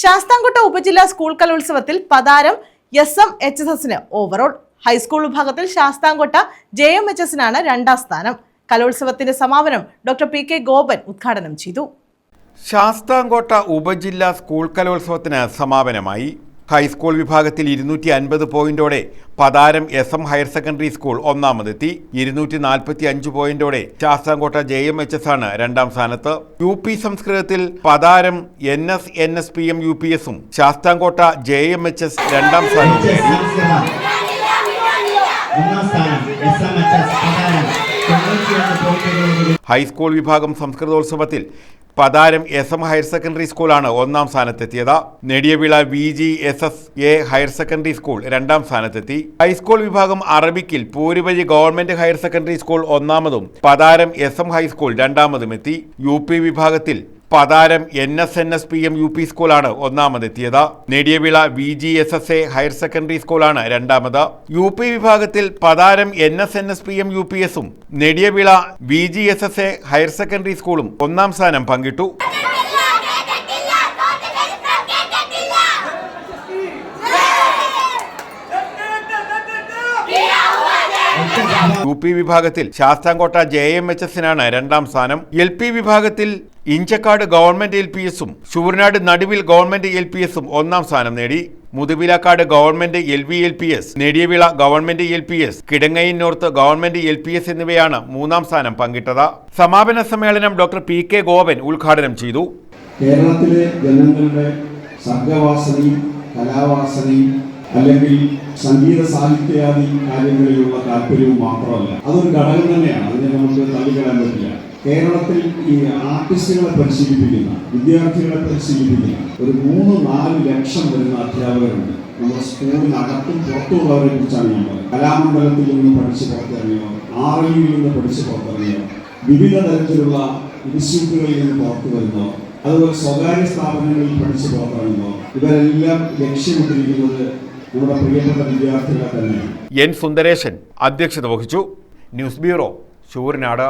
ശാസ്താംകോട്ട ഉപജില്ലാ സ്കൂൾ കലോത്സവത്തിൽ Patharam S M H S എസിന് ഓവറോൾ ഹൈസ്കൂൾ വിഭാഗത്തിൽ ശാസ്താംകോട്ട ജെ എം എച്ച് എസിനാണ് രണ്ടാം സ്ഥാനം. കലോത്സവത്തിന്റെ സമാപനം ഡോക്ടർ പി കെ ഗോപൻ ഉദ്ഘാടനം ചെയ്തു. ശാസ്താംകോട്ട ഉപജില്ലാ സ്കൂൾ കലോത്സവത്തിന് സമാപനമായി. ഹൈസ്കൂൾ വിഭാഗത്തിൽ ഇരുന്നൂറ്റി അൻപത് പോയിന്റോടെ Patharam S M higher secondary school ഒന്നാമതെത്തി. ഇരുന്നൂറ്റി നാൽപ്പത്തി അഞ്ച് പോയിന്റോടെ Sasthamcotta J M H S ആണ് രണ്ടാം സ്ഥാനത്ത്. യു പി സംസ്കൃതത്തിൽ Patharam N S N S P M U P എസും Sasthamcotta J M H S രണ്ടാം സ്ഥാനം ഹൈസ്കൂൾ വിഭാഗം സംസ്കൃതോത്സവത്തിൽ Patharam S M higher secondary സ്കൂളാണ് ഒന്നാം സ്ഥാനത്തെത്തിയത്. Nediyavila V G S S A higher secondary school രണ്ടാം സ്ഥാനത്തെത്തി. High school വിഭാഗം അറബിക്കിൽ Pooruvazhy government higher secondary school ഒന്നാമതും Patharam S M high school രണ്ടാമതും എത്തി. യു പി വിഭാഗത്തിൽ Patharam N S N S P M U P സ്കൂളാണ് ഒന്നാമതെത്തിയത്. Nediyavila V G S S A higher secondary സ്കൂളാണ് രണ്ടാമത്. U P വിഭാഗത്തിൽ Patharam N S N S P M U P എസും Nediyavila V G S S A higher secondary സ്കൂളും ഒന്നാം സ്ഥാനം പങ്കിട്ടു. U P വിഭാഗത്തിൽ ശാസ്താംകോട്ട ജെ എം എച്ച് എസിനാണ് രണ്ടാം സ്ഥാനം. എൽ പി വിഭാഗത്തിൽ ഇഞ്ചക്കാട് ഗവൺമെന്റ് എൽ പി എസും ശൂരനാട് നടുവിൽ ഗവൺമെന്റ് എൽ പി എസും ഒന്നാം സ്ഥാനം നേടി. Muthuvilakkad government L V L P S Nediyavila government L P S കിടങ്ങയിൻ north government L P S എന്നിവയാണ് മൂന്നാം സ്ഥാനം പങ്കിട്ടത്. സമാപന സമ്മേളനം ഡോക്ടർ പി കെ ഗോപൻ ഉദ്ഘാടനം ചെയ്തു. കേരളത്തിലെ ജനങ്ങളുടെ സർഗവാസനയും കലാവാസനയും അല്ലെങ്കിൽ സംഗീത സാഹിത്യാദി കാര്യങ്ങളിലുള്ള താല്പര്യവും മാത്രമല്ല. അതൊരു ഘടകം തന്നെയാണ്. അതിനെ നമുക്ക് തള്ളിക്കളയാൻ പറ്റില്ല. കേരളത്തിൽ ഈ ആർട്ടിസ്റ്റുകളെ പരിശീലിപ്പിക്കുന്ന വിദ്യാർത്ഥികളെ പരിശീലിപ്പിക്കുന്ന ഒരു മൂന്ന് നാല് ലക്ഷം വരുന്ന അധ്യാപകരുണ്ട്. നമ്മുടെ സ്കൂളിനകത്തും പുറത്തുള്ളവരെ കുറിച്ചാണ് ഞാൻ പറയുന്നത്. കലാമണ്ഡലത്തിൽ നിന്ന് പഠിച്ച് പുറത്തിറങ്ങിയോ ആർ എൽ നിന്ന് പഠിച്ച് പുറത്തിറങ്ങിയോ വിവിധ തരത്തിലുള്ള ഇൻസ്റ്റിറ്റ്യൂട്ടുകളിൽ നിന്ന് പുറത്തു വരുന്നോ അതുപോലെ സ്വകാര്യ സ്ഥാപനങ്ങളിൽ പഠിച്ച് പുറത്തിറങ്ങുന്നോ ഇവരെല്ലാം ലക്ഷ്യമിട്ടിരിക്കുന്നത് നമ്മുടെ പ്രിയപ്പെട്ട വിദ്യാർത്ഥികളെ തന്നെയാണ്. എൻ സുന്ദരേശൻ അധ്യക്ഷത വഹിച്ചു. News bureau Sooranad